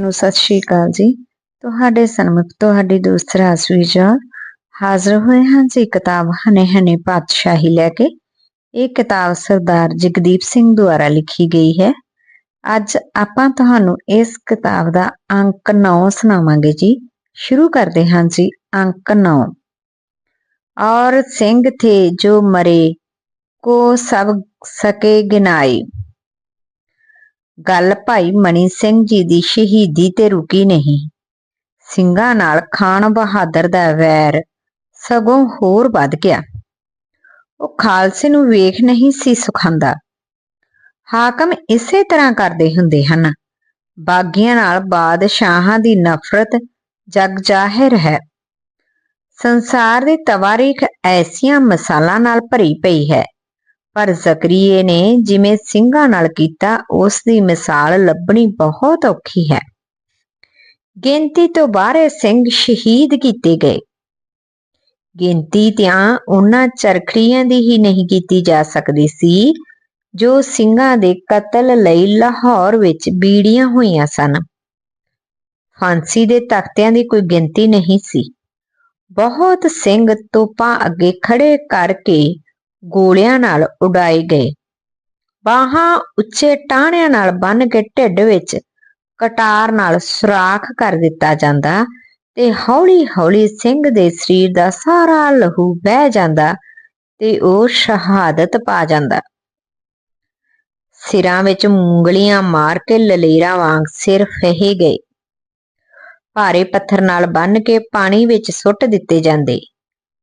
ਨੂੰ ਸਤਿ ਸ਼੍ਰੀ ਅਕਾਲ ਜੀ। ਤੁਹਾਡੇ ਸਨਮੁਖ ਤੁਹਾਡੀ ਦੋਸਤ ਰਾਸਵੀ ਹਾਜ਼ਰ ਹੋਏ ਹਾਂ ਜੀ ਕਿਤਾਬ ਹਨੇ ਹਨੇ ਪਾਤਸ਼ਾਹੀ ਲੈ ਕੇ। ਇਹ ਕਿਤਾਬ ਸਰਦਾਰ ਜਗਦੀਪ ਸਿੰਘ ਦੁਆਰਾ ਲਿਖੀ ਗਈ ਹੈ। ਅੱਜ ਆਪਾਂ ਤੁਹਾਨੂੰ ਇਸ ਕਿਤਾਬ ਦਾ ਅੰਕ 9 ਸੁਣਾਵਾਂਗੇ ਜੀ। ਸ਼ੁਰੂ ਕਰਦੇ ਹਾਂ ਜੀ ਅੰਕ 9 ਔਰ ਸਿੰਘ ਥੇ ਜੋ ਮਰੇ, ਕੋ ਸਭ ਸਕੇ ਗਿਨਾਈ। ਗੱਲ ਭਾਈ ਮਣੀ ਸਿੰਘ ਜੀ ਦੀ ਸ਼ਹੀਦੀ ਤੇ ਰੁਕੀ ਨਹੀਂ। ਸਿੰਘਾਂ ਨਾਲ ਖਾਨ ਬਹਾਦਰ ਦਾ ਵੈਰ ਸਗੋਂ ਹੋਰ ਵੱਧ ਗਿਆ। ਉਹ ਖਾਲਸੇ ਨੂੰ ਵੇਖ ਨਹੀਂ ਸੀ ਸੁਖਾਂਦਾ। ਹਾਕਮ ਇਸੇ ਤਰ੍ਹਾਂ ਕਰਦੇ ਹੁੰਦੇ ਹਨ। ਬਾਗੀਆਂ ਨਾਲ ਬਾਦਸ਼ਾਹਾਂ ਦੀ ਨਫ਼ਰਤ ਜਗ ਜ਼ਾਹਿਰ ਹੈ। ਸੰਸਾਰ ਦੀ ਤਵਾਰੀਖ ਐਸੀਆਂ ਮਸਾਲਾਂ ਨਾਲ ਭਰੀ ਪਈ ਹੈ। ਪਰ ਜ਼ਕਰੀਏ ਨੇ ਜਿਵੇਂ ਸਿੰਘਾਂ ਨਾਲ ਕੀਤਾ ਉਸ ਦੀ ਮਿਸਾਲ ਲੱਭਣੀ ਬਹੁਤ ਔਖੀ ਹੈ। ਗਿਣਤੀ ਤੋਂ ਬਾਹਰੇ ਸਿੰਘ ਸ਼ਹੀਦ ਕੀਤੇ ਗਏ। ਗਿਣਤੀ ਤਾਂ ਉਹਨਾਂ ਚਰਖੜੀਆਂ ਦੀ ਹੀ ਨਹੀਂ ਕੀਤੀ ਜਾ ਸਕਦੀ ਸੀ, ਜੋ ਸਿੰਘਾਂ ਦੇ ਕਤਲ ਲਈ ਲਾਹੌਰ ਵਿੱਚ ਬੀੜੀਆਂ ਹੋਈਆਂ ਸਨ। ਫਾਂਸੀ ਦੇ ਤਖਤਿਆਂ ਦੀ ਕੋਈ ਗਿਣਤੀ ਨਹੀਂ ਸੀ। ਬਹੁਤ ਸਿੰਘ ਤੋਪਾਂ ਅੱਗੇ ਖੜੇ ਕਰਕੇ ਗੋਲਿਆਂ ਨਾਲ ਉਡਾਏ ਗਏ। ਬਾਹਾਂ ਉੱਚੇ ਟਾਹਣਿਆਂ ਨਾਲ ਬੰਨ ਕੇ ਢਿੱਡ ਵਿੱਚ ਕਟਾਰ ਨਾਲ ਸੁਰਾਖ ਕਰ ਦਿੱਤਾ ਜਾਂਦਾ ਤੇ ਹੌਲੀ-ਹੌਲੀ ਸਿੰਘ ਦੇ ਸਰੀਰ ਦਾ ਸਾਰਾ ਲਹੂ ਵਹਿ ਜਾਂਦਾ ਤੇ ਉਹ ਸ਼ਹਾਦਤ ਪਾ ਜਾਂਦਾ। ਸਿਰਾਂ ਵਿੱਚ ਮੂੰਗਲੀਆਂ ਮਾਰ ਕੇ ਲਲੇਰਾ ਵਾਂਗ ਸਿਰ ਫਹੇ ਗਏ। ਭਾਰੇ ਪੱਥਰ ਨਾਲ ਬੰਨ ਕੇ ਪਾਣੀ ਵਿੱਚ ਸੁੱਟ ਦਿੱਤੇ ਜਾਂਦੇ।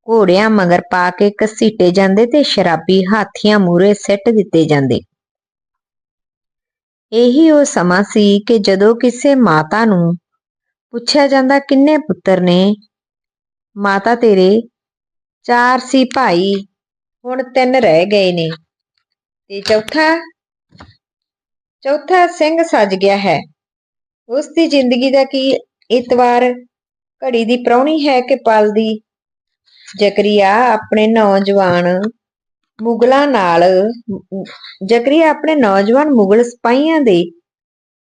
ਘੋੜਿਆਂ ਮਗਰ ਪਾ ਕੇ ਕਸੀਟੇ ਜਾਂਦੇ ਤੇ ਸ਼ਰਾਬੀ ਹਾਥੀਆਂ ਮੂਰੇ ਸਿੱਟ ਦਿੱਤੇ ਜਾਂਦੇ। ਇਹੀ ਉਹ ਸਮਾਂ ਸੀ ਕਿ ਜਦੋਂ ਕਿਸੇ ਮਾਤਾ ਨੂੰ ਪੁੱਛਿਆ ਜਾਂਦਾ, ਕਿੰਨੇ ਪੁੱਤਰ ਨੇ? ਮਾਤਾ ਤੇਰੇ ਚਾਰ ਸੀ ਭਾਈ, ਹੁਣ ਤਿੰਨ ਰਹਿ ਗਏ ਨੇ। ਤੇ ਚੌਥਾ ਚੌਥਾ ਸਿੰਘ ਸੱਜ ਗਿਆ ਹੈ। ਉਸ ਦੀ ਜ਼ਿੰਦਗੀ ਦਾ ਕੀ ਇਤਵਾਰ ਘੜੀ ਦੀ ਪ੍ਰਾਹੁਣੀ ਹੈ ਕਿ ਪਲ ਦੀ ਜ਼ਕਰੀਆ ਆਪਣੇ ਨੌਜਵਾਨ ਮੁਗਲਾਂ ਨਾਲ, ਜ਼ਕਰੀਆ ਆਪਣੇ ਨੌਜਵਾਨ ਮੁਗਲ ਸਿਪਾਹੀਆਂ ਦੇ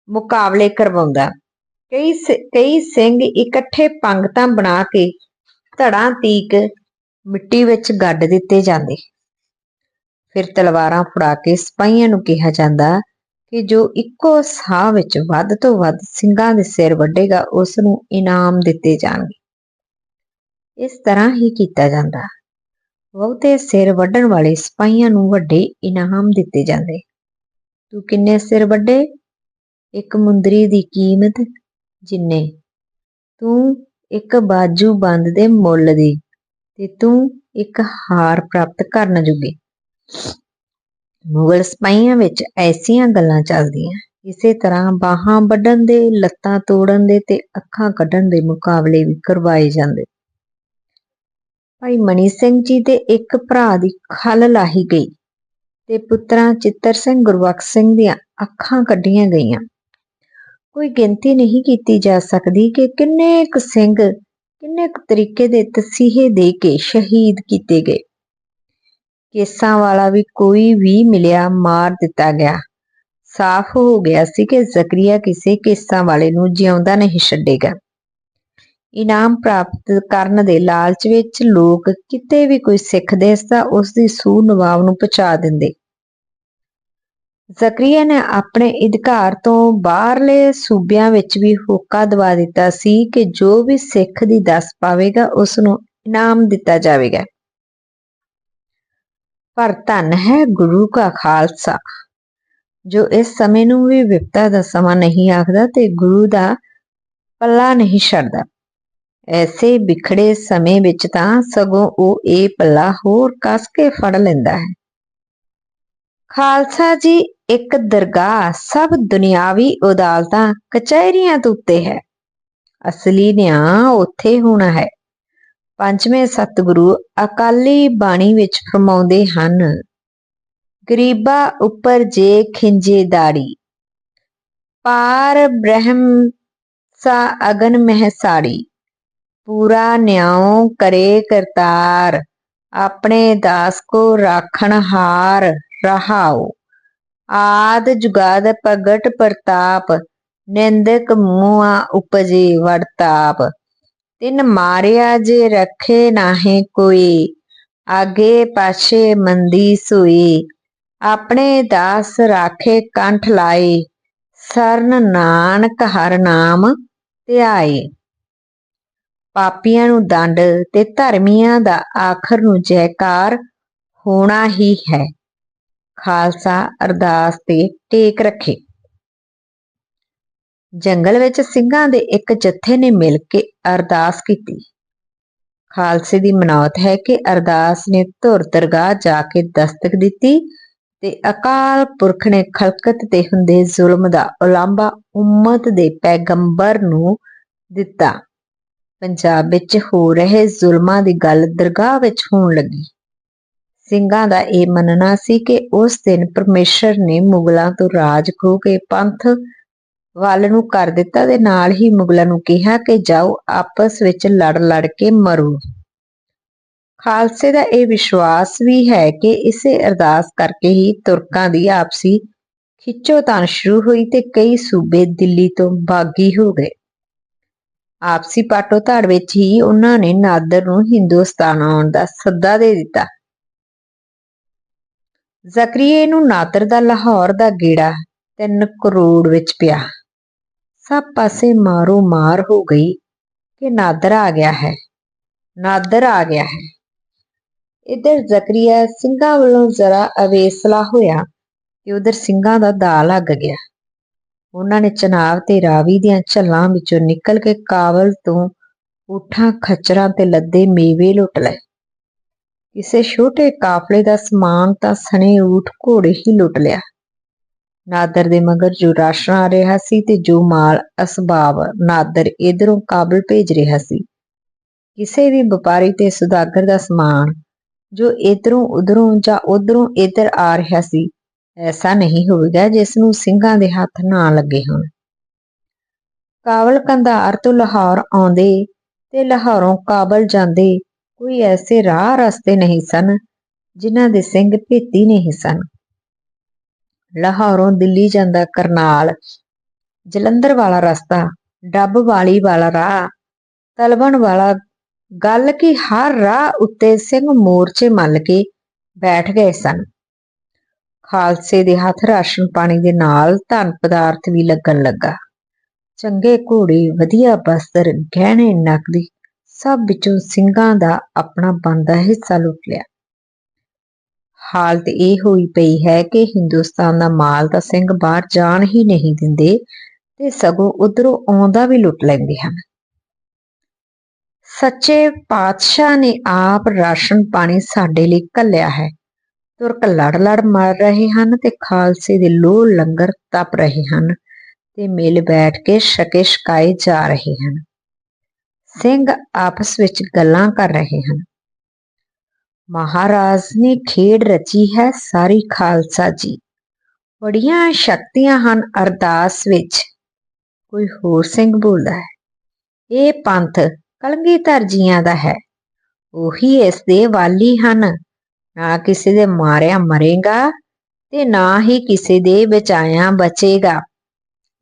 ਮੁਕਾਬਲੇ ਕਰਵਾਉਂਦਾ। ਕਈ ਕਈ ਸਿੰਘ ਇਕੱਠੇ ਪੰਗਤਾਂ ਬਣਾ ਕੇ ਧੜਾਂ ਤੀਕ ਮਿੱਟੀ ਵਿੱਚ ਗੱਡ ਦਿੱਤੇ ਜਾਂਦੇ। ਫਿਰ ਤਲਵਾਰਾਂ ਫੜਾ ਕੇ ਸਿਪਾਹੀਆਂ ਨੂੰ ਕਿਹਾ ਜਾਂਦਾ ਕਿ ਜੋ ਇੱਕੋ ਸਾਹ ਵਿੱਚ ਵੱਧ ਤੋਂ ਵੱਧ ਸਿੰਘਾਂ ਦੇ ਸਿਰ ਵੱਢੇਗਾ, ਉਸ ਨੂੰ ਇਨਾਮ ਦਿੱਤੇ ਜਾਣਗੇ। ਇਸ ਤਰ੍ਹਾਂ ਹੀ ਕੀਤਾ ਜਾਂਦਾ। ਬਹੁਤੇ ਸਿਰ ਵੱਢਣ ਵਾਲੇ ਸਿਪਾਹੀਆਂ ਨੂੰ ਵੱਡੇ ਇਨਾਮ ਦਿੱਤੇ ਜਾਂਦੇ। ਤੂੰ ਕਿੰਨੇ ਸਿਰ ਵੱਡੇ ਇੱਕ ਮੁੰਦਰੀ ਦੀ ਕੀਮਤ ਜਿੰਨੇ? ਤੂੰ ਇੱਕ ਬਾਜੂ ਬੰਦ ਦੇ ਮੁੱਲ ਦੀ ਤੇ ਤੂੰ ਇੱਕ ਹਾਰ ਪ੍ਰਾਪਤ ਕਰਨ ਜੁਗੇ। ਮੁਗਲ ਸਿਪਾਹੀਆਂ ਵਿੱਚ ਐਸੀਆਂ ਗੱਲਾਂ ਚੱਲਦੀਆਂ। ਇਸੇ ਤਰ੍ਹਾਂ ਬਾਹਾਂ ਵੱਢਣ ਦੇ, ਲੱਤਾਂ ਤੋੜਨ ਦੇ ਤੇ ਅੱਖਾਂ ਕੱਢਣ ਦੇ ਮੁਕਾਬਲੇ ਵੀ ਕਰਵਾਏ ਜਾਂਦੇ। ਭਾਈ ਮਣੀ ਸਿੰਘ ਜੀ ਦੇ ਇੱਕ ਭਰਾ ਦੀ ਖਲ ਲਾਹੀ ਗਈ ਤੇ ਪੁੱਤਰਾਂ ਚਿੱਤਰ ਸਿੰਘ, ਗੁਰਬਖਸ਼ ਸਿੰਘ ਦੀਆਂ ਅੱਖਾਂ ਕੱਢੀਆਂ ਗਈਆਂ। ਕੋਈ ਗਿਣਤੀ ਨਹੀਂ ਕੀਤੀ ਜਾ ਸਕਦੀ ਕਿ ਕਿੰਨੇ ਕੁ ਸਿੰਘ ਕਿੰਨੇ ਕੁ ਤਰੀਕੇ ਦੇ ਤਸੀਹੇ ਦੇ ਕੇ ਸ਼ਹੀਦ ਕੀਤੇ ਗਏ। ਕੇਸਾਂ ਵਾਲਾ ਵੀ ਕੋਈ ਵੀ ਮਿਲਿਆ ਮਾਰ ਦਿੱਤਾ ਗਿਆ। ਸਾਫ਼ ਹੋ ਗਿਆ ਸੀ ਕਿ ਜ਼ਕਰੀਆ ਕਿਸੇ ਕੇਸਾਂ ਵਾਲੇ ਨੂੰ ਜਿਉਂਦਾ ਨਹੀਂ ਛੱਡੇਗਾ। ਇਨਾਮ ਪ੍ਰਾਪਤ ਕਰਨ ਦੇ ਲਾਲਚ ਵਿੱਚ ਲੋਕ ਕਿਤੇ ਵੀ ਕੋਈ ਸਿੱਖ ਦੇਸਦਾ ਉਸ ਦੀ ਸੂਹ ਨਵਾਬ ਨੂੰ ਪਹੁੰਚਾ ਦਿੰਦੇ। ਜ਼ਕਰੀਆ ਨੇ ਆਪਣੇ ਅਧਿਕਾਰ ਤੋਂ ਬਾਹਰਲੇ ਸੂਬਿਆਂ ਵਿੱਚ ਵੀ ਹੋਕਾ ਦਵਾ ਦਿੱਤਾ ਸੀ ਕਿ ਜੋ ਵੀ ਸਿੱਖ ਦੀ ਦੱਸ ਪਾਵੇਗਾ ਉਸ ਨੂੰ ਇਨਾਮ ਦਿੱਤਾ ਜਾਵੇਗਾ। ਪਰ ਧੰਨ ਹੈ ਗੁਰੂ ਦਾ ਖਾਲਸਾ, ਜੋ ਇਸ ਸਮੇਂ ਨੂੰ ਵੀ ਵਿਪਤਾ ਦਾ ਸਮਾਂ ਨਹੀਂ ਆਖਦਾ ਤੇ ਗੁਰੂ ਦਾ ਪੱਲਾ ਨਹੀਂ ਛੱਡਦਾ। ਐਸੇ ਵਿਖੜੇ ਸਮੇਂ ਵਿੱਚ ਤਾਂ ਸਗੋਂ ਉਹ ਇਹ ਪੱਲਾ ਹੋਰ ਕੱਸ ਕੇ ਫੜ ਲੈਂਦਾ ਹੈ। ਖਾਲਸਾ ਜੀ, ਇੱਕ ਦਰਗਾਹ ਸਭ ਦੁਨਿਆਵੀ ਅਦਾਲਤਾਂ, ਕਚਹਿਰੀਆਂ ਤੋਂ ਉੱਤੇ ਹੈ। ਅਸਲੀ ਨਿਆਂ ਉੱਥੇ ਹੋਣਾ ਹੈ। ਪੰਜਵੇਂ ਸਤਿਗੁਰੂ ਅਕਾਲੀ ਬਾਣੀ ਵਿੱਚ ਫਰਮਾਉਂਦੇ ਹਨ, ਗਰੀਬਾ ਉੱਪਰ ਜੇ ਖਿੰਜੇ ਦਾੜੀ, ਪਾਰ ਬ੍ਰਹਮ ਸਾ ਅਗਨ ਮਹਿ ਸਾੜੀ ਪੂਰਾ ਨਿਆਉ ਕਰੇ ਕਰਤਾਰ, ਆਪਣੇ ਦਾਸ ਕੋ ਰਾਖਣ ਹਾਰ ਰਹਾਓ ਆਦ ਜੁਗਾਦ ਪ੍ਰਗਟ ਪ੍ਰਤਾਪ, ਨਿੰਦਕ ਮੂਆ ਉਪਜੇ ਵਰਤਾਪ ਤਿਨ ਮਾਰਿਆ ਜੇ ਰੱਖੇ ਨਾਹੀਂ ਕੋਈ, ਆਗੇ ਪਾਛੇ ਮੰਦੀ ਸੋਈ। ਆਪਣੇ ਦਾਸ ਰਾਖੇ ਕੰਠ ਲਾਏ, ਸਰਨ ਨਾਨਕ ਹਰ ਨਾਮ ਧਿਆਏ। ਪਾਪੀਆਂ ਨੂੰ ਦੰਡ ਤੇ ਧਰਮੀਆਂ ਦਾ ਆਖਰ ਨੂੰ ਜੈਕਾਰ ਹੋਣਾ ਹੀ ਹੈ। ਖਾਲਸਾ ਅਰਦਾਸ ਤੇ ਟੇਕ ਰੱਖੇ। ਜੰਗਲ ਵਿੱਚ ਸਿੰਘਾਂ ਦੇ ਇੱਕ ਜਥੇ ਨੇ ਮਿਲ ਕੇ ਅਰਦਾਸ ਕੀਤੀ। ਖਾਲਸੇ ਦੀ ਮਨੌਤ ਹੈ ਕਿ ਅਰਦਾਸ ਨੇ ਧੁਰ ਦਰਗਾਹ ਜਾ ਕੇ ਦਸਤਕ ਦਿੱਤੀ ਤੇ ਅਕਾਲ ਪੁਰਖ ਨੇ ਖਲਕਤ ਤੇ ਹੁੰਦੇ ਜ਼ੁਲਮ ਦਾ ਉਲਾਂਭਾ ਉਮਤ ਦੇ ਪੈਗੰਬਰ ਨੂੰ ਦਿੱਤਾ। ਪੰਜਾਬ ਵਿੱਚ ਹੋ ਰਹੇ ਜ਼ੁਲਮਾਂ ਦੀ ਗੱਲ ਦਰਗਾਹ ਵਿੱਚ ਹੋਣ ਲੱਗੀ। ਸਿੰਘਾਂ ਦਾ ਇਹ ਮੰਨਣਾ ਸੀ ਕਿ ਉਸ ਦਿਨ ਪਰਮੇਸ਼ਰ ਨੇ ਮੁਗਲਾਂ ਤੋਂ ਰਾਜ ਖੋਹ ਕੇ ਪੰਥ ਵੱਲ ਨੂੰ ਕਰ ਦਿੱਤਾ ਤੇ ਨਾਲ ਹੀ ਮੁਗਲਾਂ ਨੂੰ ਕਿਹਾ ਕਿ ਜਾਓ ਆਪਸ ਵਿੱਚ ਲੜ ਲੜ ਕੇ ਮਰੋ। ਖਾਲਸੇ ਦਾ ਇਹ ਵਿਸ਼ਵਾਸ ਵੀ ਹੈ ਕਿ ਇਸੇ ਅਰਦਾਸ ਕਰਕੇ ਹੀ ਤੁਰਕਾਂ ਦੀ ਆਪਸੀ ਖਿੱਚੋਤਾਣ ਸ਼ੁਰੂ ਹੋਈ ਤੇ ਕਈ ਸੂਬੇ ਦਿੱਲੀ ਤੋਂ ਬਾਗੀ ਹੋ ਗਏ। ਆਪਸੀ ਪਾਟੋ ਧੜ ਵਿੱਚ ਹੀ ਉਹਨਾਂ ਨੇ ਨਾਦਰ ਨੂੰ ਹਿੰਦੁਸਤਾਨ ਆਉਣ ਦਾ ਸੱਦਾ ਦੇ ਦਿੱਤਾ। ਜ਼ਕਰੀਏ ਨੂੰ ਨਾਦਰ ਦਾ ਲਾਹੌਰ ਦਾ ਗੇੜਾ 3 ਕਰੋੜ ਵਿੱਚ ਪਿਆ। ਸਭ ਪਾਸੇ ਮਾਰੋ ਮਾਰ ਹੋ ਗਈ ਕਿ ਨਾਦਰ ਆ ਗਿਆ ਹੈ। ਨਾਦਰ ਆ ਗਿਆ ਹੈ। ਇਧਰ ਜ਼ਕਰੀਆ ਸਿੰਘਾਂ ਵੱਲੋਂ ਜ਼ਰਾ ਅਵੇਸਲਾ ਹੋਇਆ ਕਿ ਉਧਰ ਸਿੰਘਾਂ ਦਾ ਦਾ ਲੱਗ ਗਿਆ। ਉਹਨਾਂ ਨੇ ਚਨਾਬ ਤੇ ਰਾਵੀ ਦੀਆਂ ਝੱਲਾਂ ਵਿੱਚੋਂ ਨਿਕਲ ਕੇ ਕਾਬਲ ਤੋਂ ਉਠਾਂ ਖੱਚਰਾਂ ਤੇ ਲੱਦੇ ਮੇਵੇ ਲੁੱਟ ਲਏ। ਕਿਸੇ ਛੋਟੇ ਕਾਫਲੇ ਦਾ ਸਮਾਨ ਤਾਂ ਸਣੇ ਊਠ ਘੋੜੇ ਹੀ ਲੁੱਟ ਲਿਆ। ਨਾਦਰ ਦੇ ਮਗਰ ਜੋ ਰਾਸ਼ਨ ਆ ਰਿਹਾ ਸੀ ਤੇ ਜੋ ਮਾਲ ਅਸਬਾਬ ਨਾਦਰ ਇਧਰੋਂ ਕਾਬਲ ਭੇਜ ਰਿਹਾ ਸੀ। ਕਿਸੇ ਵੀ ਵਪਾਰੀ ਤੇ ਸੁਦਾਗਰ ਦਾ ਸਮਾਨ ਜੋ ਇਧਰੋਂ ਉਧਰੋਂ ਜਾਂ ਉਧਰੋਂ ਇਧਰ ਆ ਰਿਹਾ ਸੀ ਐਸਾ ਨਹੀਂ ਹੋਵੇਗਾ ਜਿਸ ਨੂੰ ਸਿੰਘਾਂ ਦੇ ਹੱਥ ਨਾ ਲੱਗੇ ਹੋਣ। ਕਾਬਲ ਕੰਧਾਰ ਤੋਂ ਲਾਹੌਰ ਆਉਂਦੇ ਤੇ ਲਾਹੌਰੋਂ ਕਾਬਲ ਜਾਂਦੇ ਕੋਈ ਐਸੇ ਰਾਹ ਰਸਤੇ ਨਹੀਂ ਸਨ ਜਿਨ੍ਹਾਂ ਦੇ ਸਿੰਘ ਭੇਤੀ ਨਹੀਂ ਸਨ। ਲਾਹੌਰੋਂ ਦਿੱਲੀ ਜਾਂਦਾ ਕਰਨਾਲ, ਜਲੰਧਰ ਵਾਲਾ ਰਸਤਾ, ਡੱਬ ਵਾਲੀ ਵਾਲਾ ਰਾਹ, ਤਲਵਣ ਵਾਲਾ, ਗੱਲ ਕਿ ਹਰ ਰਾਹ ਉੱਤੇ ਸਿੰਘ ਮੋਰਚੇ ਮੱਲ ਕੇ ਬੈਠ ਗਏ ਸਨ। ਖਾਲਸੇ ਦੇ ਹੱਥ ਰਾਸ਼ਨ ਪਾਣੀ ਦੇ ਨਾਲ ਧਨ ਪਦਾਰਥ ਵੀ ਲੱਗਣ ਲੱਗਾ। ਚੰਗੇ ਘੋੜੇ, ਵਧੀਆ ਬਸਤਰ, ਗਹਿਣੇ, ਨਕਦੀ ਸਭ ਵਿੱਚੋਂ ਸਿੰਘਾਂ ਦਾ ਆਪਣਾ ਬੰਦਾ ਹਿੱਸਾ ਲੁੱਟ ਲਿਆ। ਹਾਲਤ ਇਹ ਹੋਈ ਪਈ ਹੈ ਕਿ ਹਿੰਦੁਸਤਾਨ ਦਾ ਮਾਲ ਤਾਂ ਸਿੰਘ ਬਾਹਰ ਜਾਣ ਹੀ ਨਹੀਂ ਦਿੰਦੇ ਤੇ ਸਗੋਂ ਉਧਰੋਂ ਆਉਂਦਾ ਵੀ ਲੁੱਟ ਲੈਂਦੇ ਹਨ। ਸੱਚੇ ਪਾਤਸ਼ਾਹ ਨੇ ਆਪ ਰਾਸ਼ਨ ਪਾਣੀ ਸਾਡੇ ਲਈ ਕੱਲਿਆ ਹੈ। ਤੁਰਕ ਲੜ ਲੜ ਮਰ ਰਹੇ ਹਨ ਤੇ ਖਾਲਸੇ ਦੇ ਲੋਹ ਲੰਗਰ ਤਪ ਰਹੇ ਹਨ ਤੇ ਮਿਲ ਬੈਠ ਕੇ ਸ਼ਕੇ ਸ਼ਕਾਏ ਜਾ ਰਹੇ ਹਨ। ਸਿੰਘ ਆਪਸ ਵਿੱਚ ਗੱਲਾਂ ਕਰ ਰਹੇ ਹਨ। ਮਹਾਰਾਜ ਨੇ ਖੇਡ ਰਚੀ ਹੈ ਸਾਰੀ ਖਾਲਸਾ ਜੀ। ਬੜੀਆਂ ਸ਼ਕਤੀਆਂ ਹਨ ਅਰਦਾਸ ਵਿੱਚ। ਕੋਈ ਹੋਰ ਸਿੰਘ ਬੋਲਦਾ ਹੈ, ਇਹ ਪੰਥ ਕਲਗੀਧਰ ਜੀਆਂ ਦਾ ਹੈ, ਉਹੀ ਇਸ ਦੇ ਵਾਲੀ ਹਨ। ਨਾ ਕਿਸੇ ਦੇ ਮਾਰਿਆ ਮਰੇਗਾ ਤੇ ਨਾ ਹੀ ਕਿਸੇ ਦੇ ਬਚਾਇਆ ਬਚੇਗਾ।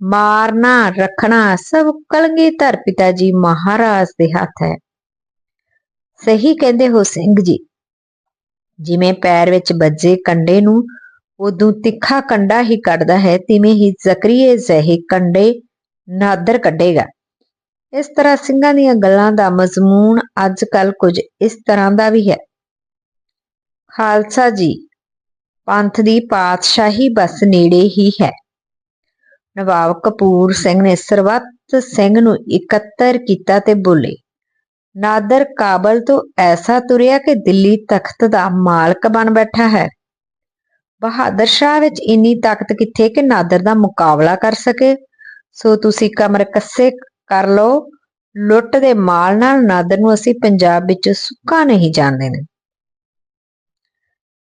ਮਾਰਨਾ, ਰੱਖਣਾ ਸਭ ਕਲਗੀਧਰ ਪਿਤਾ ਜੀ ਮਹਾਰਾਜ ਦੇ ਹੱਥ ਹੈ। ਸਹੀ ਕਹਿੰਦੇ ਹੋ ਸਿੰਘ ਜੀ। ਜਿਵੇਂ ਪੈਰ ਵਿੱਚ ਵੱਜੇ ਕੰਡੇ ਨੂੰ, ਉਦੋਂ ਤਿੱਖਾ ਕੰਡਾ ਹੀ ਕੱਢਦਾ ਹੈ, ਤਿਵੇਂ ਹੀ ਜ਼ਕਰੀਏ ਜ਼ਹੀ ਕੰਡੇ ਨਾਦਰ ਕੱਢੇਗਾ। ਇਸ ਤਰ੍ਹਾਂ ਸਿੰਘਾਂ ਦੀਆਂ ਗੱਲਾਂ ਦਾ ਮਜ਼ਮੂਨ ਅੱਜ ਕੱਲ ਕੁਝ ਇਸ ਤਰ੍ਹਾਂ ਦਾ ਵੀ ਹੈ। ਖਾਲਸਾ ਜੀ, ਪੰਥ ਦੀ ਪਾਤਸ਼ਾਹੀ ਬਸ ਨੇੜੇ ਹੀ ਹੈ। ਨਵਾਬ ਕਪੂਰ ਸਿੰਘ ਨੇ ਸਰਬੱਤ ਸਿੰਘ ਨੂੰ ਇਕੱਤਰ ਕੀਤਾ ਤੇ ਬੋਲੇ। ਨਾਦਰ ਕਾਬਲ ਤੋਂ ਐਸਾ ਤੁਰਿਆ ਕਿ ਦਿੱਲੀ ਤਖਤ ਦਾ ਮਾਲਕ ਬਣ ਬੈਠਾ ਹੈ। ਬਹਾਦਰ ਸ਼ਾਹ ਵਿੱਚ ਇੰਨੀ ਤਾਕਤ ਕਿੱਥੇ ਕਿ ਨਾਦਰ ਦਾ ਮੁਕਾਬਲਾ ਕਰ ਸਕੇ। ਸੋ ਤੁਸੀਂ ਕਮਰ ਕੱਸੇ ਕਰ ਲਓ। ਲੁੱਟ ਦੇ ਮਾਲ ਨਾਲ ਨਾਦਰ ਨੂੰ ਅਸੀਂ ਪੰਜਾਬ ਵਿੱਚ ਸੁੱਕਾ ਨਹੀਂ ਜਾਣਦੇ ਨੇ।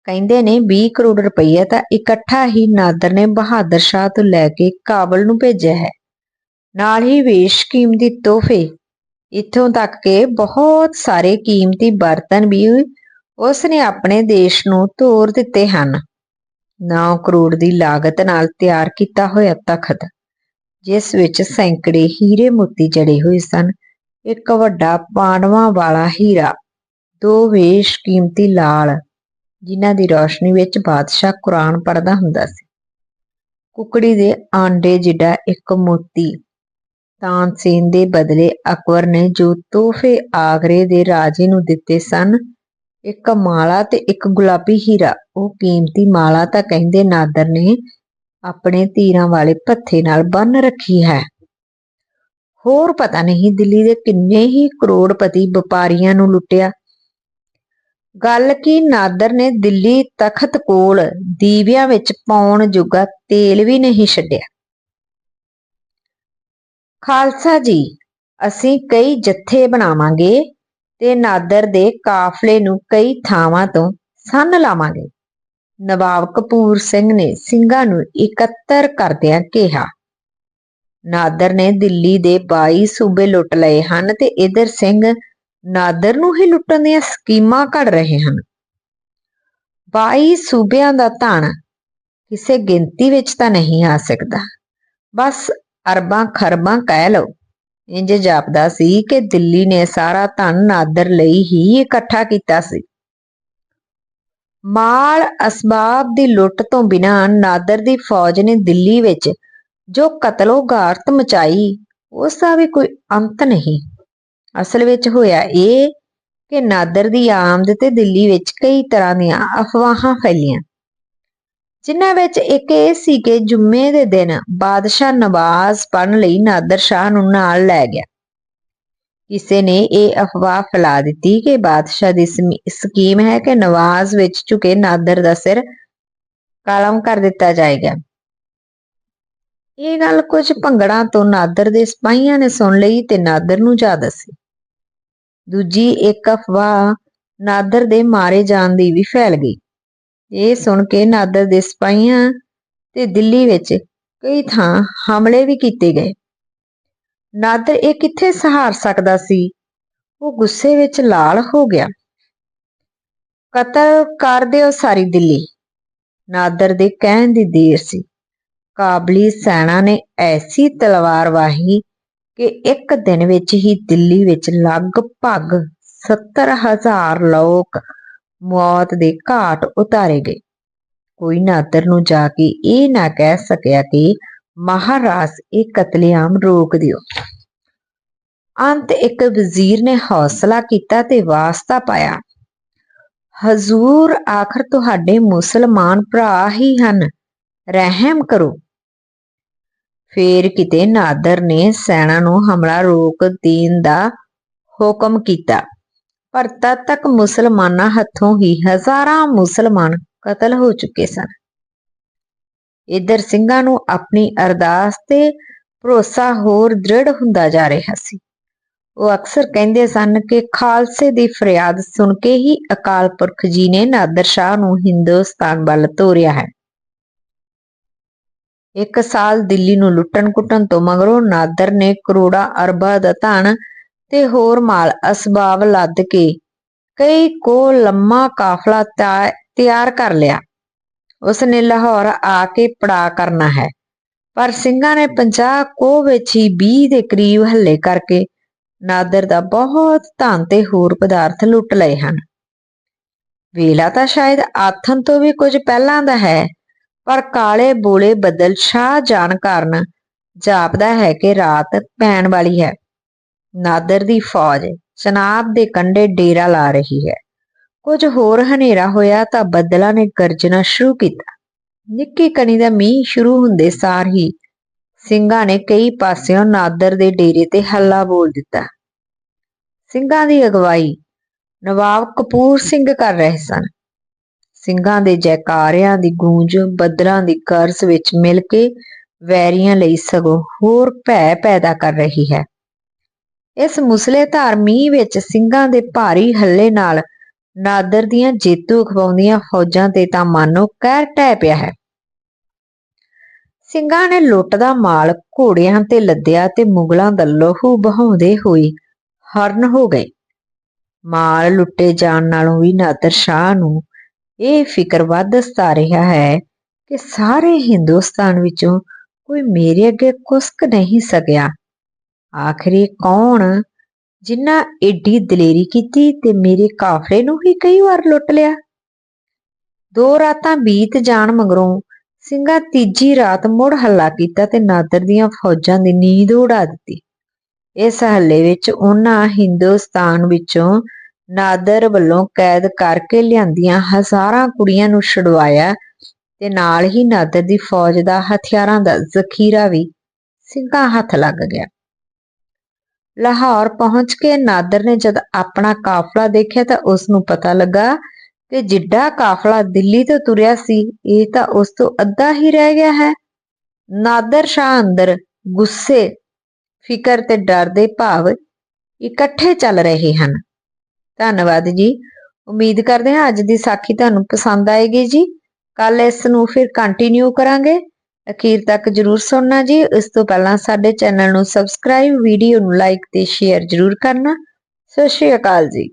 ਕਹਿੰਦੇ ਨੇ 20 ਕਰੋੜ ਰੁਪਈਆ ਤਾਂ ਇਕੱਠਾ ਹੀ ਨਾਦਰ ਨੇ ਬਹਾਦਰ ਸ਼ਾਹ ਤੋਂ ਲੈ ਕੇ ਕਾਬਲ ਨੂੰ ਭੇਜਿਆ ਹੈ। ਨਾਲ ਹੀ ਵੇਸ਼ ਕੀਮਤੀ ਤੋਹਫੇ। ਇੱਥੋਂ ਤੱਕ ਕਿ ਬਹੁਤ ਸਾਰੇ ਕੀਮਤੀ ਬਰਤਨ ਵੀ ਉਸ ਨੇ ਆਪਣੇ ਦੇਸ਼ ਨੂੰ ਤੋਰ ਦਿੱਤੇ ਹਨ। 9 ਕਰੋੜ ਦੀ ਲਾਗਤ ਨਾਲ ਤਿਆਰ ਕੀਤਾ ਹੋਇਆ ਤਖਤ, ਜਿਸ ਵਿੱਚ ਸੈਂਕੜੇ ਹੀਰੇ ਮੋਤੀ ਜੜੇ ਹੋਏ ਸਨ। ਇੱਕ ਵੱਡਾ ਪਾਂਡਵਾਂ ਵਾਲਾ ਹੀਰਾ, ਦੋ ਵੇਸ਼ ਕੀਮਤੀ ਲਾਲ ਜਿਨ੍ਹਾਂ ਦੀ ਰੋਸ਼ਨੀ ਵਿੱਚ ਬਾਦਸ਼ਾਹ ਕੁਰਾਨ ਪੜ੍ਹਦਾ ਹੁੰਦਾ ਸੀ। ਕੁਕੜੀ ਦੇ ਆਂਡੇ ਜਿੱਡਾ ਇੱਕ ਮੋਤੀ ਤਾਨਸੇਨ ਦੇ ਬਦਲੇ ਅਕਬਰ ਨੇ ਜੋ ਤੋਹਫੇ ਆਗਰੇ ਦੇ ਰਾਜੇ ਨੂੰ ਦਿੱਤੇ ਸਨ, ਇੱਕ ਮਾਲਾ ਤੇ ਇੱਕ ਗੁਲਾਬੀ ਹੀਰਾ, ਉਹ ਕੀਮਤੀ ਮਾਲਾ ਤਾਂ ਕਹਿੰਦੇ ਨਾਦਰ ਨੇ ਆਪਣੇ ਤੀਰਾਂ ਵਾਲੇ ਪੱਥੇ ਨਾਲ ਬੰਨ ਰੱਖੀ ਹੈ। ਹੋਰ ਪਤਾ ਨਹੀਂ ਦਿੱਲੀ ਦੇ ਕਿੰਨੇ ਹੀ ਕਰੋੜਪਤੀ ਵਪਾਰੀਆਂ ਨੂੰ ਲੁੱਟਿਆ ਗੱਲ ਕੀ ਨਾਦਰ ਨੇ ਦਿੱਲੀ ਤਖਤ ਕੋਲ ਦੀਵਿਆਂ ਵਿੱਚ ਪਾਉਣ ਜੋਗਾ ਤੇਲ ਵੀ ਨਹੀਂ ਛੱਡਿਆ। ਖਾਲਸਾ ਜੀ, ਅਸੀਂ ਕਈ ਜੱਥੇ ਬਣਾਵਾਂਗੇ ਤੇ ਨਾਦਰ ਦੇ ਕਾਫਲੇ ਨੂੰ ਕਈ ਥਾਵਾਂ ਤੋਂ ਸੰਨ ਲਾਵਾਂਗੇ। ਨਵਾਬ ਕਪੂਰ ਸਿੰਘ ਨੇ ਸਿੰਘਾਂ ਨੂੰ ਇਕੱਤਰ ਕਰਦਿਆਂ ਕਿਹਾ, ਨਾਦਰ ਨੇ ਦਿੱਲੀ ਦੇ 22 ਸੂਬੇ ਲੁੱਟ ਲਏ ਹਨ ਤੇ ਇਧਰ ਸਿੰਘ ਨਾਦਰ ਨੂੰ ਹੀ ਲੁੱਟਣ ਦੀਆਂ ਸਕੀਮਾਂ ਘੜ ਰਹੇ ਹਨ। 22 ਸੂਬਿਆਂ ਦਾ ਧਨ ਕਿਸੇ ਗਿਣਤੀ ਵਿੱਚ ਤਾਂ ਨਹੀਂ ਆ ਸਕਦਾ। ਬਸ ਅਰਬਾਂ ਖਰਬਾਂ ਕਹਿ ਲਓ। ਇੰਜ ਜਾਪਦਾ ਸੀ ਕਿ ਦਿੱਲੀ ਨੇ ਸਾਰਾ ਧਨ ਨਾਦਰ ਲਈ ਹੀ ਇਕੱਠਾ ਕੀਤਾ ਸੀ। ਮਾਲ ਅਸਬਾਬ ਦੀ ਲੁੱਟ ਤੋਂ ਬਿਨਾਂ ਨਾਦਰ ਦੀ ਫੌਜ ਨੇ ਦਿੱਲੀ ਵਿੱਚ ਜੋ ਕਤਲੋ ਗਾਰਤ ਮਚਾਈ, ਉਸ ਦਾ ਵੀ ਕੋਈ ਅੰਤ ਨਹੀਂ। ਅਸਲ ਵਿੱਚ ਹੋਇਆ ਇਹ ਕਿ ਨਾਦਰ ਦੀ ਆਮਦ ਤੇ ਦਿੱਲੀ ਵਿੱਚ ਕਈ ਤਰ੍ਹਾਂ ਦੀਆਂ ਅਫਵਾਹਾਂ ਫੈਲੀਆਂ। ਜਿਨ੍ਹਾਂ ਵਿੱਚ ਇੱਕ ਇਹ ਸੀ ਕਿ ਜੁਮੇ ਦੇ ਦਿਨ ਬਾਦਸ਼ਾਹ ਨਵਾਜ਼ ਪੜਨ ਲਈ ਨਾਦਰ ਸ਼ਾਹ ਨੂੰ ਨਾਲ ਲੈ ਗਿਆ। ਕਿਸੇ ਨੇ ਇਹ ਅਫਵਾਹ ਫੈਲਾ ਦਿੱਤੀ ਕਿ ਬਾਦਸ਼ਾਹ ਦੀ ਸਮੀ- ਸਕੀਮ ਹੈ ਕਿ ਨਵਾਜ਼ ਵਿੱਚ ਝੁਕੇ ਨਾਦਰ ਦਾ ਸਿਰ ਕਾਲਮ ਕਰ ਦਿੱਤਾ ਜਾਏਗਾ। ਇਹ ਗੱਲ ਕੁਝ ਭੰਗੜਾਂ ਤੋਂ ਨਾਦਰ ਦੇ ਸਿਪਾਹੀਆਂ ਨੇ ਸੁਣ ਲਈ ਤੇ ਨਾਦਰ ਨੂੰ ਜਾ ਦੱਸੀ। ਦੂਜੀ ਇੱਕ ਅਫਵਾਹ ਨਾਦਰ ਦੇ ਮਾਰੇ ਜਾਣ ਦੀ ਵੀ ਫੈਲ ਗਈ। ਇਹ ਸੁਣ ਕੇ ਨਾਦਰ ਦੇ ਸਿਪਾਹੀਆਂ ਤੇ ਦਿੱਲੀ ਵਿੱਚ ਕਈ ਥਾਂ ਹਮਲੇ ਵੀ ਕੀਤੇ ਗਏ। ਨਾਦਰ ਇਹ ਕਿੱਥੇ ਸਹਾਰ ਸਕਦਾ ਸੀ? ਉਹ ਗੁੱਸੇ ਵਿੱਚ ਲਾਲ ਹੋ ਗਿਆ। ਕਤਲ ਕਰ ਦਿਓ ਸਾਰੀ ਦਿੱਲੀ, ਨਾਦਰ ਦੇ ਕਹਿਣ ਦੀ ਦੇਰ ਸੀ। ਕਾਬਲੀ ਸੈਨਾ ਨੇ ਐਸੀ ਤਲਵਾਰ ਵਾਹੀ ਕਿ ਇੱਕ ਦਿਨ ਵਿੱਚ ਹੀ ਦਿੱਲੀ ਵਿੱਚ ਲਗਭਗ 70000 ਲੋਕ ਮੌਤ ਦੇ ਘਾਟ ਉਤਾਰੇ ਗਏ। ਕੋਈ ਨਾਦਰ ਨੂੰ ਜਾ ਕੇ ਇਹ ਨਾ ਕਹਿ ਸਕਿਆ ਕਿ ਮਹਾਰਾਜ ਇਹ ਕਤਲੇਆਮ ਰੋਕ ਦਿਓ। ਅੰਤ ਇੱਕ ਵਜ਼ੀਰ ਨੇ ਹੌਸਲਾ ਕੀਤਾ ਤੇ ਵਾਸਤਾ ਪਾਇਆ। ਹਜ਼ੂਰ, ਆਖਰ ਤੁਹਾਡੇ ਮੁਸਲਮਾਨ ਭਰਾ ਹੀ ਹਨ, ਰਹਿਮ ਕਰੋ। ਫੇਰ ਕਿਤੇ ਨਾਦਰ ਨੇ ਸੈਨਾ ਨੂੰ ਹਮਲਾ ਰੋਕ ਦੇਣ ਦਾ ਹੁਕਮ ਕੀਤਾ। ਪਰ ਤਦ ਤੱਕ ਮੁਸਲਮਾਨਾਂ ਹੱਥੋਂ ਹੀ ਹਜ਼ਾਰਾਂ ਮੁਸਲਮਾਨ ਕਤਲ ਹੋ ਚੁੱਕੇ ਸਨ। ਇਧਰ ਸਿੰਘਾਂ ਨੂੰ ਆਪਣੀ ਅਰਦਾਸ ਤੇ ਭਰੋਸਾ ਹੋਰ ਦ੍ਰਿੜ ਹੁੰਦਾ ਜਾ ਰਿਹਾ ਸੀ। ਉਹ ਅਕਸਰ ਕਹਿੰਦੇ ਸਨ ਕਿ ਖਾਲਸੇ ਦੀ ਫਰਿਆਦ ਸੁਣ ਕੇ ਹੀ ਅਕਾਲ ਪੁਰਖ ਜੀ ਨੇ ਨਾਦਰ ਸ਼ਾਹ ਨੂੰ ਹਿੰਦੁਸਤਾਨ ਵੱਲ ਤੋਰਿਆ ਹੈ। ਇੱਕ ਸਾਲ ਦਿੱਲੀ ਨੂੰ ਲੁੱਟਣ ਕੁੱਟਣ ਤੋਂ ਮਗਰੋਂ ਨਾਦਰ ਨੇ ਕਰੋੜਾਂ ਅਰਬਾਂ ਦਾ ਧਨ ਤੇ ਹੋਰ ਮਾਲ ਅਸਬਾਬ ਲੱਦ ਕੇ ਕਈ ਕੋ ਲੰਮਾ ਕਾਫਲਾ ਤਿਆ- ਤਿਆਰ ਕਰ ਲਿਆ। ਉਸ ਨੇ ਲਾਹੌਰ ਆ ਕੇ ਪੜਾ ਕਰਨਾ ਹੈ। ਪਰ ਸਿੰਘਾਂ ਨੇ 50 ਕੋ ਵਿੱਚ ਹੀ 20 ਦੇ ਕਰੀਬ ਹੱਲੇ ਕਰਕੇ ਨਾਦਰ ਦਾ ਬਹੁਤ ਧਨ ਤੇ ਹੋਰ ਪਦਾਰਥ ਲੁੱਟ ਲਏ ਹਨ। ਵੇਲਾ ਤਾਂ ਸ਼ਾਇਦ ਆਥਨ ਤੋਂ ਵੀ ਕੁਝ ਪਹਿਲਾਂ ਦਾ ਹੈ। ਪਰ ਕਾਲੇ ਬੋਲੇ ਬੱਦਲ ਛਾ ਜਾਣ ਕਾਰਨ ਜਾਪਦਾ ਹੈ ਕਿ ਰਾਤ ਪੈਣ ਵਾਲੀ ਹੈ। ਨਾਦਰ ਦੀ ਫੌਜ ਚਨਾਬ ਦੇ ਕੰਢੇ ਡੇਰਾ ਲਾ ਰਹੀ ਹੈ। ਕੁਝ ਹੋਰ ਹਨੇਰਾ ਹੋਇਆ ਤਾਂ ਬੱਦਲਾਂ ਨੇ ਗਰਜਣਾ ਸ਼ੁਰੂ ਕੀਤਾ। ਨਿੱਕੀ ਕਣੀ ਦਾ ਮੀਂਹ ਸ਼ੁਰੂ ਹੁੰਦੇ ਸਾਰ ਹੀ ਸਿੰਘਾਂ ਨੇ ਕਈ ਪਾਸਿਓਂ ਨਾਦਰ ਦੇ ਡੇਰੇ ਤੇ ਹੱਲਾ ਬੋਲ ਦਿੱਤਾ। ਸਿੰਘਾਂ ਦੀ ਅਗਵਾਈ ਨਵਾਬ ਕਪੂਰ ਸਿੰਘ ਕਰ ਰਹੇ ਸਨ। ਸਿੰਘਾਂ ਦੇ ਜੈਕਾਰਿਆਂ ਦੀ ਗੂੰਜ, ਬੱਦਲਾਂ ਦੀ ਗਰਜ ਵਿੱਚ ਮਿਲ ਕੇ ਵੈਰੀਆਂ ਲਈ ਸਗੋਂ ਹੋਰ ਭੈ ਪੈਦਾ ਕਰ ਰਹੀ ਹੈ। ਇਸ ਮੁਸਲੇਧਾਰ ਮੀਂਹ ਵਿੱਚ ਸਿੰਘਾਂ ਦੇ ਭਾਰੀ ਹੱਲੇ ਨਾਲ ਨਾਦਰ ਦੀਆਂ ਜੇਤੂ ਅਖਵਾਉਂਦੀਆਂ ਫੌਜਾਂ ਤੇ ਤਾਂ ਮਾਨੋ ਕਹਿਰ ਟਹਿ ਪਿਆ ਹੈ। ਸਿੰਘਾਂ ਨੇ ਲੁੱਟ ਦਾ ਮਾਲ ਘੋੜਿਆਂ ਤੇ ਲੱਦਿਆ ਤੇ ਮੁਗਲਾਂ ਦਾ ਲਹੂ ਬਹਾਉਂਦੇ ਹੋਏ ਹਰਨ ਹੋ ਗਏ। ਮਾਲ ਲੁੱਟੇ ਜਾਣ ਨਾਲੋਂ ਵੀ ਨਾਦਰ ਸ਼ਾਹ ਨੂੰ ਇਹ ਫਿਕਰ ਵੱਧ ਸਤਾ ਰਿਹਾ ਹੈ ਕਿ ਸਾਰੇ ਹਿੰਦੁਸਤਾਨ ਵਿੱਚੋਂ ਕੋਈ ਮੇਰੇ ਅੱਗੇ ਕੁਸਕ ਨਹੀਂ ਸਕਿਆ। ਆਖਰੀ ਕੌਣ ਜਿਨ੍ਹਾਂ ਏਡੀ ਦਲੇਰੀ ਕੀਤੀ ਤੇ ਮੇਰੇ ਕਾਫਲੇ ਨੂੰ ਹੀ ਕਈ ਵਾਰ ਲੁੱਟ ਲਿਆ? ਦੋ ਰਾਤਾਂ ਬੀਤ ਜਾਣ ਮਗਰੋਂ ਸਿੰਘਾਂ ਤੀਜੀ ਰਾਤ ਮੁੜ ਹੱਲਾ ਕੀਤਾ ਤੇ ਨਾਦਰ ਦੀਆਂ ਫੌਜਾਂ ਦੀ ਨੀਂਦ ਉਡਾ ਦਿੱਤੀ। ਇਸ ਹੱਲੇ ਵਿੱਚ ਉਹਨਾਂ ਹਿੰਦੁਸਤਾਨ ਵਿੱਚੋਂ ਨਾਦਰ ਵੱਲੋਂ ਕੈਦ ਕਰਕੇ ਲਿਆਂਦੀਆਂ ਹਜ਼ਾਰਾਂ ਕੁੜੀਆਂ ਨੂੰ ਛੁਡਵਾਇਆ ਤੇ ਨਾਲ ਹੀ ਨਾਦਰ ਦੀ ਫੌਜ ਦਾ ਹਥਿਆਰਾਂ ਦਾ ਜ਼ਖੀਰਾ ਵੀ ਸਿੰਘਾਂ ਹੱਥ ਲੱਗ ਗਿਆ। ਲਾਹੌਰ ਪਹੁੰਚ ਕੇ ਨਾਦਰ ਨੇ ਜਦ ਆਪਣਾ ਕਾਫਲਾ ਦੇਖਿਆ ਤਾਂ ਉਸ ਨੂੰ ਪਤਾ ਲੱਗਾ ਕਿ ਜਿੱਡਾ ਕਾਫਲਾ ਦਿੱਲੀ ਤੋਂ ਤੁਰਿਆ ਸੀ, ਇਹ ਤਾਂ ਉਸ ਤੋਂ ਅੱਧਾ ਹੀ ਰਹਿ ਗਿਆ ਹੈ। ਨਾਦਰ ਸ਼ਾਹ ਅੰਦਰ ਗੁੱਸੇ, ਫਿਕਰ ਤੇ ਡਰ ਦੇ ਭਾਵ ਇਕੱਠੇ ਚੱਲ ਰਹੇ ਹਨ। ਧੰਨਵਾਦ ਜੀ। ਉਮੀਦ ਕਰਦੇ ਹਾਂ ਅੱਜ ਦੀ ਸਾਖੀ ਤੁਹਾਨੂੰ ਪਸੰਦ ਆਏਗੀ ਜੀ। ਕੱਲ ਇਸ ਨੂੰ ਫਿਰ ਕੰਟੀਨਿਊ ਕਰਾਂਗੇ। ਅਖੀਰ ਤੱਕ ਜਰੂਰ ਸੁਣਨਾ ਜੀ। ਇਸ ਤੋਂ ਪਹਿਲਾਂ ਸਾਡੇ ਚੈਨਲ ਨੂੰ ਸਬਸਕ੍ਰਾਈਬ ਵੀਡੀਓ ਨੂੰ ਲਾਈਕ ਤੇ ਸ਼ੇਅਰ ਜਰੂਰ ਕਰਨਾ। ਸਤਿ ਸ਼੍ਰੀ ਅਕਾਲ ਜੀ।